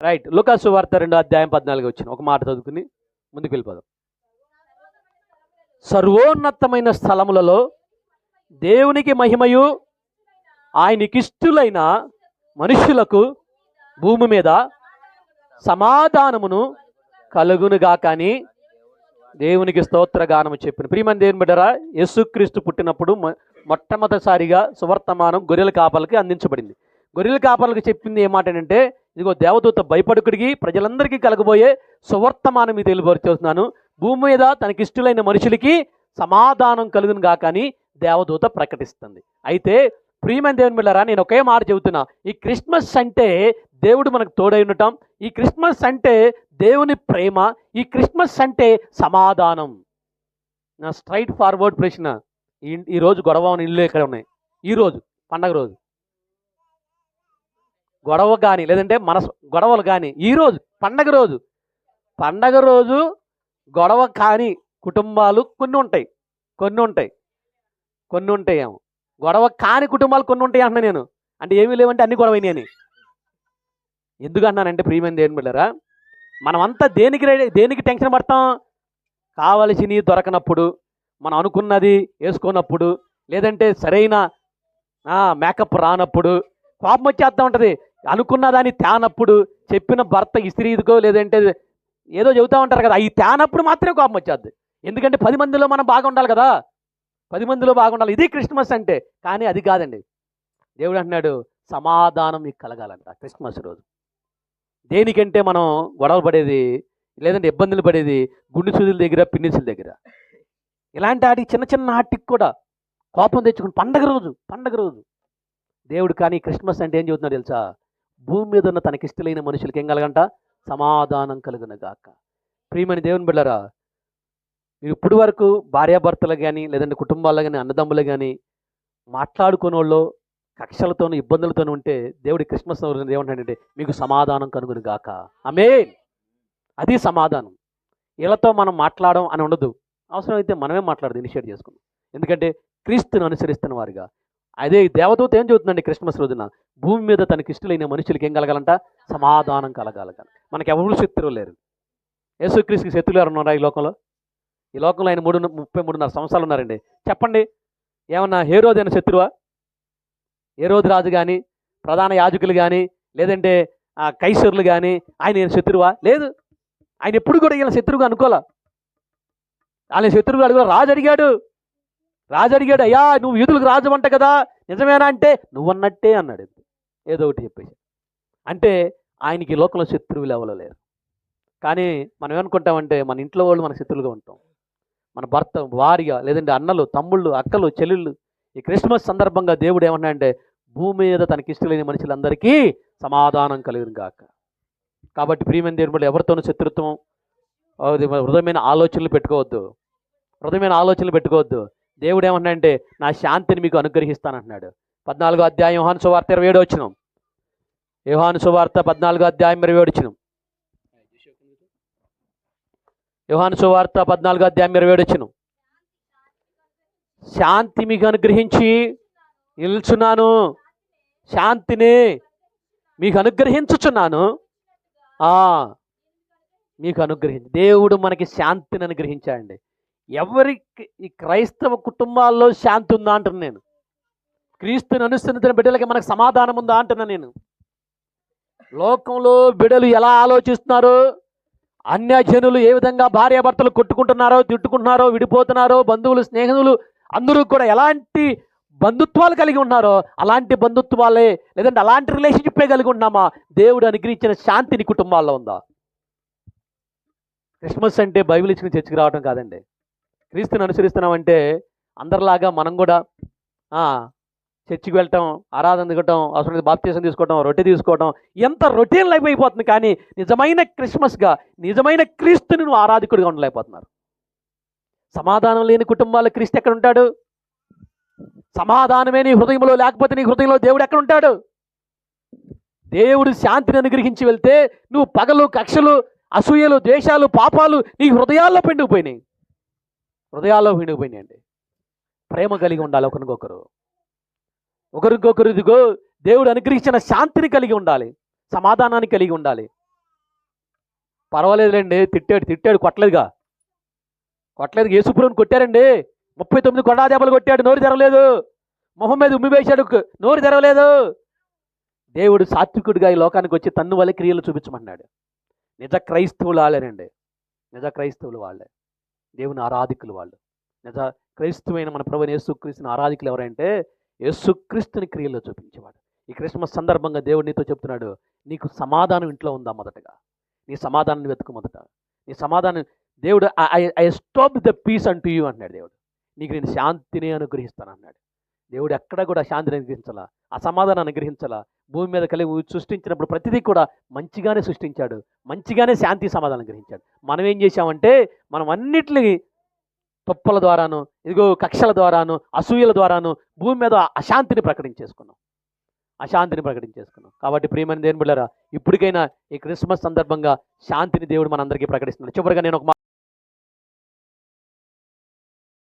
Right Lukas వార్త రెండో అధ్యాయం పద్నాలుగు వచ్చిన ఒక మాట చదువుకుని ముందుకు వెళ్ళిపోదాం. సర్వోన్నతమైన స్థలములలో దేవునికి మహిమయు ఆయనకిష్టులైన మనుషులకు భూమి మీద సమాధానమును కలుగునుగా కానీ దేవునికి స్తోత్రగానము చెప్పిన. ప్రియమని దేవుని బిడ్డరా యేసుక్రీస్తు పుట్టినప్పుడు మొట్టమొదటిసారిగా సువర్తమానం గొర్రెల కాపలకి అందించబడింది. గొర్రెల కాపలకు చెప్పింది ఏమాటంటే ఇదిగో దేవదూత భయపడుకుడికి ప్రజలందరికీ కలగబోయే సువర్తమానం మీకు తెలియపరుస్తున్నాను భూమి మీద తనకిష్టులైన మనుషులకి సమాధానం కలుగును కానీ దేవదూత ప్రకటిస్తుంది. అయితే ప్రియమైన దేవుని బిళ్ళరా నేను ఒకే మాట చెబుతున్నా. ఈ క్రిస్మస్ అంటే దేవుడు మనకు తోడై ఉండటం. ఈ క్రిస్మస్ అంటే దేవుని ప్రేమ. ఈ క్రిస్మస్ అంటే సమాధానం. నా స్ట్రైట్ ఫార్వర్డ్ ప్రశ్న. ఈ ఈ రోజు గొడవ ఇల్లు ఎక్కడ ఉన్నాయి? ఈ రోజు పండగ రోజు. గొడవ కానీ లేదంటే మనసు గొడవలు కానీ ఈ రోజు పండగ రోజు. పండగ రోజు గొడవ కాని కుటుంబాలు కొన్ని ఉంటాయి కొన్ని ఉంటాయి కొన్ని ఉంటాయి ఏమో గొడవ కాని కుటుంబాలు కొన్ని ఉంటాయి అంటున్నా నేను. అంటే ఏమీ లేవంటే అన్ని గొడవైనాయి అని. ఎందుకు అన్నానంటే ప్రియమైన దేవుని బిళ్ళరా మనమంతా దేనికి రెడీ దేనికి టెన్షన్ పడతాం? కావలసినవి దొరకనప్పుడు మనం అనుకున్నది వేసుకున్నప్పుడు లేదంటే సరైన మేకప్ రానప్పుడు కోపం వచ్చేస్తూ ఉంటుంది. అనుకున్న దాన్ని తేనప్పుడు చెప్పిన భర్త ఇస్త్రీదికో లేదంటే ఏదో చెబుతూ ఉంటారు కదా ఈ తేనప్పుడు మాత్రమే కోపం వచ్చేద్ది ఎందుకంటే పది మందిలో మనం బాగుండాలి కదా. పది మందిలో బాగుండాలి ఇది క్రిస్మస్ అంటే. కానీ అది కాదండి. దేవుడు అంటున్నాడు సమాధానం మీకు కలగాలంట క్రిస్మస్ రోజు. దేనికంటే మనం గొడవలు పడేది లేదంటే ఇబ్బందులు పడేది గుండు సూదుల దగ్గర పిన్నిసుల దగ్గర. ఇలాంటి వాటికి చిన్న చిన్న వాటికి కూడా కోపం తెచ్చుకుని పండగ రోజు పండగ రోజు. దేవుడు కానీ క్రిస్మస్ అంటే ఏం చెబుతున్నాడు తెలుసా? భూమి మీద ఉన్న తనకిష్టలైన మనుషులకి ఏం కలగంట? సమాధానం కలుగునగాక ప్రియమని దేవుని బిళ్ళరా మీరు ఇప్పుడు వరకు భార్యాభర్తలు కానీ లేదంటే కుటుంబాల్లో కానీ అన్నదమ్ములు కానీ మాట్లాడుకునే వాళ్ళు కక్షలతోనూ ఇబ్బందులతోనూ ఉంటే దేవుడి క్రిస్మస్ ఏమంటాడంటే మీకు సమాధానం కనుగొని గాక. ఆమె అది సమాధానం. వీళ్ళతో మనం మాట్లాడడం అని ఉండదు. అవసరమైతే మనమే మాట్లాడదు ఇనిషియేట్ చేసుకుందాం. ఎందుకంటే క్రీస్తుని అనుసరిస్తున్న వారుగా. అదే దేవదూత ఏం చదువుతుందండి క్రిస్మస్ రోజున? భూమి మీద తనకి ఇష్టలైన మనుషులకి ఏం కలగాలంట? సమాధానం కలగాలగల మనకి ఎవరు శత్రువులు లేరు. యేసుక్రీస్తుకి శత్రువులు ఎవరు ఉన్నారా ఈ లోకంలో? ఈ లోకంలో ఆయన మూడు ముప్పై మూడున్నర సంవత్సరాలు ఉన్నారండి. చెప్పండి ఏమన్నా హేరోది అయిన శత్రువా? హేరోది రాజు కానీ ప్రధాన యాజకులు కానీ లేదంటే కైసరులు కానీ ఆయన ఈయన శత్రువా? లేదు. ఆయన ఎప్పుడు కూడా ఈయన శత్రువుగా అనుకోలే. ఆయన శత్రువుగా అడుగు రాజు అడిగాడు. రాజు అడిగాడు అయ్యా నువ్వు యూదులకు రాజు అంట కదా నిజమేనా అంటే? నువ్వన్నట్టే అన్నాడు. ఏదో ఒకటి చెప్పేసి అంటే ఆయనకి లోకంలో శత్రువులు ఎవరో లేరు. కానీ మనం ఏమనుకుంటామంటే మన ఇంట్లో వాళ్ళు మన శత్రువులుగా ఉంటాం. మన భర్త భార్య లేదంటే అన్నలు తమ్ముళ్ళు అక్కలు చెల్లెళ్ళు. ఈ క్రిస్మస్ సందర్భంగా దేవుడు ఏమన్నాడంటే భూమి మీద తనకి ఇష్టలేని మనుషులందరికీ సమాధానం కలిగిన గాక. కాబట్టి ప్రియమైన దేవుడు ఎవరితోనూ శత్రుత్వం హృదయమైన ఆలోచనలు పెట్టుకోవద్దు. హృదయమైన ఆలోచనలు పెట్టుకోవద్దు. దేవుడు ఏమన్నాడంటే నా శాంతిని మీకు అనుగ్రహిస్తానంటున్నాడు. పద్నాలుగో అధ్యాయం యోహాను సువార్త ఇరవై ఏడు వచ్చినాం యోహాను సువార్త పద్నాలుగో అధ్యాయం ఇరవై ఏడు వచ్చినాం యోహాను సువార్త పద్నాలుగో అధ్యాయం ఇరవై ఏడు వచ్చినాం శాంతి మీకు అనుగ్రహించి నిల్చున్నాను. శాంతిని మీకు అనుగ్రహించుచున్నాను. మీకు అనుగ్రహించి. దేవుడు మనకి శాంతిని అనుగ్రహించాడండి. ఎవరికి ఈ క్రైస్తవ కుటుంబాల్లో శాంతి ఉందా అంటున్నాను నేను. క్రీస్తుని అనుసరించిన బిడ్డలకి మనకు సమాధానం ఉందా అంటున్నా నేను. లోకంలో బిడలు ఎలా ఆలోచిస్తున్నారో అన్యజనులు ఏ విధంగా భార్యాభర్తలు కొట్టుకుంటున్నారో తిట్టుకుంటున్నారో విడిపోతున్నారో బంధువులు స్నేహితులు అందరూ కూడా ఎలాంటి బంధుత్వాలు కలిగి ఉన్నారో అలాంటి బంధుత్వాలే లేదంటే అలాంటి రిలేషన్షిప్పే కలిగి ఉన్నామా? దేవుడు అనుగ్రహించిన శాంతిని కుటుంబాల్లో ఉందా? క్రిస్మస్ అంటే బైబిల్ ఇచ్చిన చర్చికి రావడం కాదండి. క్రీస్తుని అనుసరిస్తున్నామంటే అందరిలాగా మనం కూడా చర్చికి వెళ్ళటం ఆరాధన దిగటం అవసరం బాప్తీసం తీసుకోవటం రొట్టె తీసుకోవటం ఎంత రొటీన్ లైఫ్ అయిపోతుంది కానీ నిజమైన క్రిస్మస్గా నిజమైన క్రీస్తుని నువ్వు ఆరాధికుడిగా ఉండలేకపోతున్నారు. సమాధానం లేని కుటుంబాల క్రీస్తు ఎక్కడ ఉంటాడు సమాధానమే నీ హృదయంలో లేకపోతే నీ హృదయంలో దేవుడు ఎక్కడ ఉంటాడు దేవుడు శాంతిని అనుగ్రహించి వెళ్తే నువ్వు పగలు కక్షలు అసూయలు ద్వేషాలు పాపాలు నీ హృదయాల్లో పెండుకుపోయినాయి. హృదయాల్లో పిండుకుపోయినాయి ప్రేమ కలిగి ఉండాలి ఒకరికొకరు ఒకరికొకరు ఇదిగో దేవుడు అనుగ్రహించిన శాంతిని కలిగి ఉండాలి సమాధానాన్ని కలిగి ఉండాలి. పర్వాలేదులేండి తిట్టాడు తిట్టాడు కొట్టలేదుగా. కొట్టలేదు యేసుపురం కొట్టారండి. ముప్పై తొమ్మిది కొండా దెబ్బలు కొట్టాడు నోరు తెరవలేదు. మొహం మీద ఉమ్మి వేశాడు నోరు తెరవలేదు. దేవుడు సాత్వికుడిగా ఈ లోకానికి వచ్చి తన్ను వల్ల క్రియలు చూపించమన్నాడు నిజ క్రైస్తవులు వాళ్ళేనండి నిజ క్రైస్తవులు వాళ్ళే. దేవుని ఆరాధికులు వాళ్ళు. నిజ క్రైస్తవైన మన ప్రభు యేసుక్రీస్తుని ఆరాధికులు ఎవరంటే యేసుక్రీస్తుని క్రియల్లో చూపించేవాడు. ఈ క్రిస్మస్ సందర్భంగా దేవుడు నీతో చెప్తున్నాడు నీకు సమాధానం ఇంట్లో ఉందా మొదటగా? నీ సమాధానాన్ని వెతుకు మొదట. నీ సమాధానం దేవుడు ఐ స్టాప్ ద పీస్ అంటూ యూ అన్నాడు దేవుడు. నీకు నేను శాంతిని అనుగ్రహిస్తాను అన్నాడు దేవుడు ఎక్కడ కూడా శాంతిని అనుగ్రహించాల అసమాధానం అనుగ్రహించాల. భూమి మీద కలిగి సృష్టించినప్పుడు ప్రతిదీ కూడా మంచిగానే సృష్టించాడు మంచిగానే శాంతి సమాధానం గ్రహించాడు మనం ఏం చేశామంటే మనం అన్నిటిని తొప్పల ద్వారాను ఇదిగో కక్షల ద్వారాను అసూయల ద్వారాను భూమి మీద అశాంతిని ప్రకటించేసుకున్నాం. అశాంతిని ప్రకటించేసుకున్నాం. కాబట్టి ప్రియమైన దేని బిళ్ళరా ఇప్పటికైనా ఈ క్రిస్మస్ సందర్భంగా శాంతిని దేవుడు మనందరికీ ప్రకటిస్తున్నాడు. చివరిగా నేను ఒక